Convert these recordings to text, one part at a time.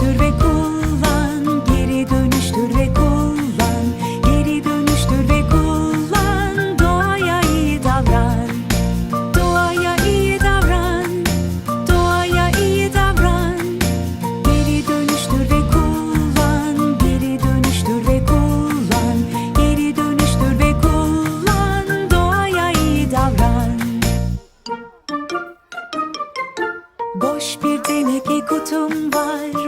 dönüştür kullan. Geri dönüştür ve kullan. Geri dönüştür ve kullan. Doğaya iyi davran. Doğaya iyi davran. Doğaya iyi davran. Geri dönüştür ve kullan. Geri dönüştür ve kullan. Geri dönüştür ve kullan. Doğaya iyi davran. Boş bir teneke kutum var,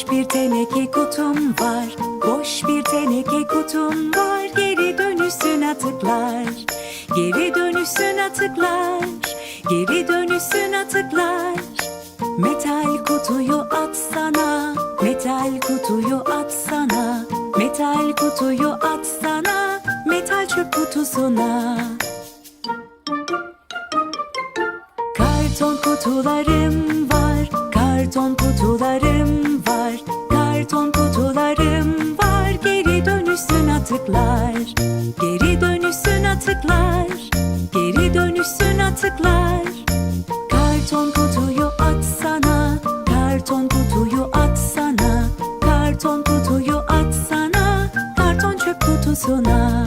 boş bir teneke kutum var, boş bir teneke kutum var. Geri dönüşün atıklar, geri dönüşün atıklar, geri dönüşün atıklar. Metal kutuyu atsana, metal kutuyu atsana, metal kutuyu atsana, metal çöp kutusuna. Karton kutularım karton kutularım var. Geri dönüşsün atıklar, geri dönüşsün atıklar, geri dönüşsün atıklar. Karton kutuyu atsana, karton kutuyu atsana, karton kutuyu atsana, karton çöp kutusuna.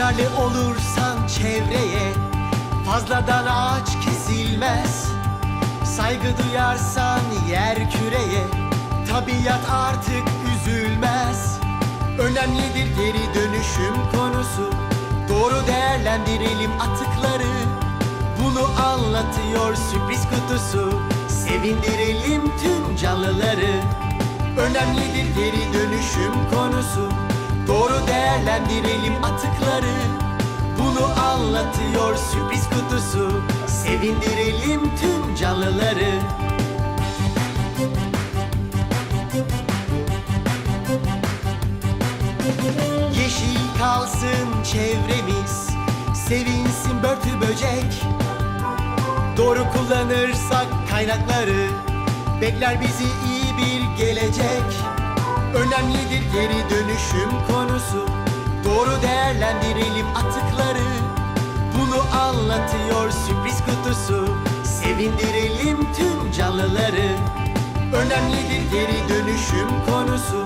Duyarlı olursan çevreye Fazladan ağaç kesilmez. Saygı duyarsan yer küreye Tabiat artık üzülmez. Önemlidir geri dönüşüm konusu Doğru değerlendirelim atıkları. Bunu anlatıyor sürpriz kutusu Sevindirelim tüm canlıları. Önemlidir geri dönüşüm konusu Doğru değerlendirelim atıkları. Bunu anlatıyor sürpriz kutusu. Sevindirelim tüm canlıları. Yeşil kalsın çevremiz Sevinsin börtü böcek. Doğru kullanırsak kaynakları Bekler bizi iyi bir gelecek. Önemlidir geri dönüşüm konusu Doğru değerlendirelim atıkları. Bunu anlatıyor sürpriz kutusu. Sevindirelim tüm canlıları. Önemlidir geri dönüşüm konusu.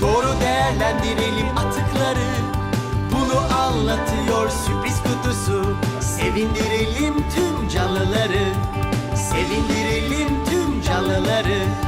Doğru değerlendirelim atıkları. Bunu anlatıyor sürpriz kutusu. Sevindirelim tüm canlıları. Sevindirelim tüm canlıları